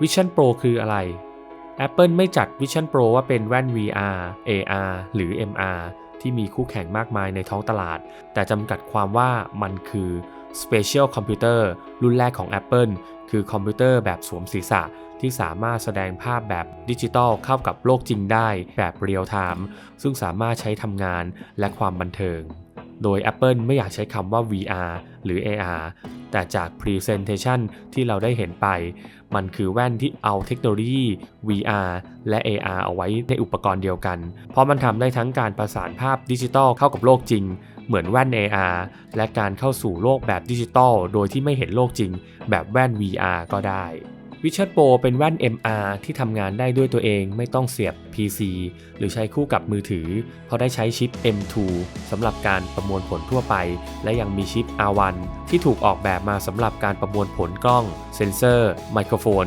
Vision Pro คืออะไร Apple ไม่จัด Vision Pro ว่าเป็นแว่น VR AR หรือ MR ที่มีคู่แข่งมากมายในท้องตลาด แต่จำกัดความว่ามันคือ Spatial Computer รุ่นแรกของ Apple คือคอมพิวเตอร์แบบสวมศีรษะที่สามารถแสดงภาพแบบดิจิตอลเข้ากับโลกจริงได้แบบเรียลไทม์ซึ่งสามารถใช้ทำงานและความบันเทิง โดย Apple ไม่อยากใช้คำว่า VR หรือ AR แต่จาก Presentation ที่เราได้เห็นไป มันคือแว่นที่เอาเทคโนโลยี VR และ AR เอาไว้ในอุปกรณ์เดียวกัน เพราะมันทำได้ทั้งการประสานภาพดิจิตอลเข้ากับโลกจริง เหมือนแว่น AR และการเข้าสู่โลกแบบดิจิตอลโดยที่ไม่เห็นโลกจริง แบบแว่น VR ก็ได้ วิชั่นโปรเป็นแว่น MR ที่ทำงานได้ด้วยตัวเองไม่ต้องเสียบ PC หรือใช้คู่กับมือถือ เพราะได้ใช้ชิป M2 สำหรับการประมวลผลทั่วไป และยังมีชิป R1 ที่ถูกออกแบบมาสำหรับการประมวลผลกล้อง เซนเซอร์ ไมโครโฟน